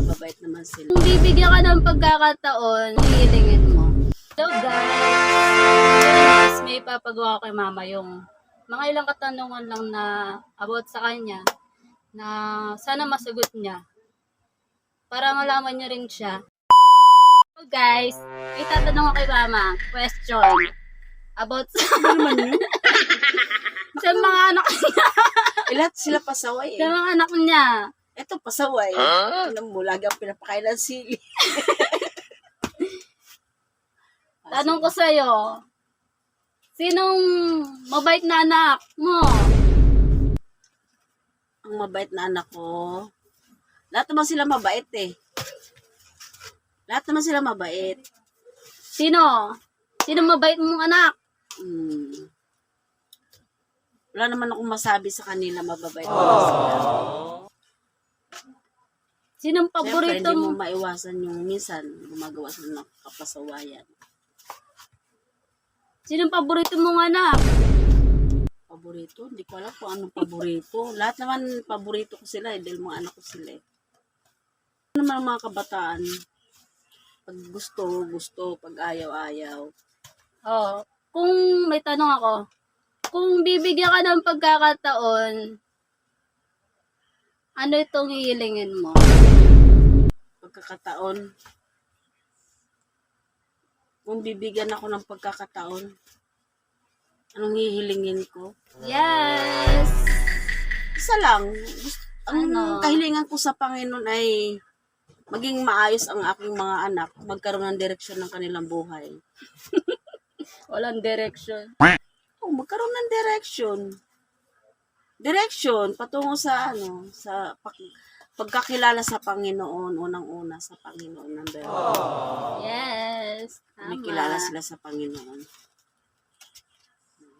mababait naman sila. Kung bibigyan ka ng pagkakataon, hihilingin mo. So guys, may papagawa ko kay mama yung mga ilang katanungan lang na about sa kanya na sana masagot niya. Para malaman niya rin siya. So guys, may tatanong ako kay mama. Question. About sa, Ano naman yun? sa mga anak niya. Lahat sila pasaway Sa eh. mga anak niya. Ito pasaway. Alam mo, lagi ang pinapakain ng sili. Tanong ko sa'yo, sinong mabait na anak mo? Ang mabait na anak ko. Lahat naman sila mabait eh. Lahat naman sila mabait. Sino? Sino mabait mong anak? Hmm. Wala naman akong masabi sa kanila mababait naman sila. Sinong Siyempre, paborito hindi mo mo? maiwasan yung minsan gumagawa sila ng kapasawayan. Sinong paborito mong anak? Paborito? Hindi ko alam kung anong paborito. Lahat naman paborito ko sila eh, dahil mga anak ko sila eh. Ano naman ang mga kabataan? Pag gusto, gusto. Pag ayaw, ayaw. Oh, kung may tanong ako, kung bibigyan ka ng pagkakataon, ano itong hihilingin mo? Pagkakataon. Kung bibigyan ako ng pagkakataon, anong hihilingin ko? Yes! Isa lang. Ang Ano? kahilingan ko sa Panginoon ay maging maayos ang aking mga anak, magkaroon ng direksyon ng kanilang buhay. Walang direction. Oh, magkaroon ng direction. Direction patungo sa ano, sa pag, pagkakilala sa Panginoon, unang-una sa Panginoon number one. Yes! May Tama. kilala sila sa Panginoon.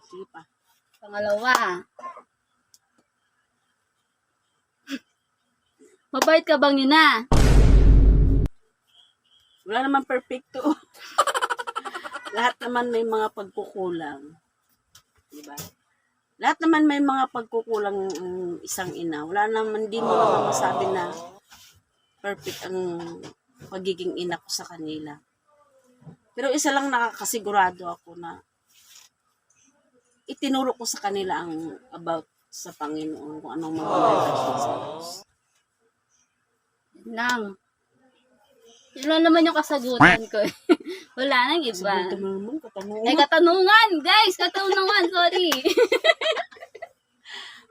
Sige pa. Pangalawa. Mabait ka bang yun na? Wala naman perfecto. Lahat naman may mga pagkukulang. Diba? Lahat naman may mga pagkukulang ang isang ina. Wala naman, di mo naman masabi na perfect ang pagiging ina ko sa kanila. Pero isa lang nakakasigurado ako na itinuro ko sa kanila ang about sa Panginoon kung anong mga relasyon sa Diyos. Lang. Yun lang naman yung kasagutan ko. eh. Wala nang iba. Sabi mo naman, katanungan. Ay, katanungan! Guys, katanungan! Sorry.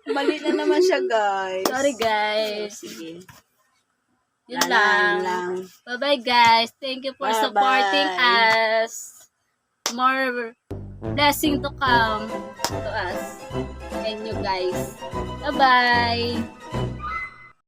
Mali na naman siya, guys. Sorry, guys. Sige. Yun lang. lang. Bye-bye, guys. Thank you for Bye-bye. supporting us. More blessing to come to us and you guys. Bye-bye.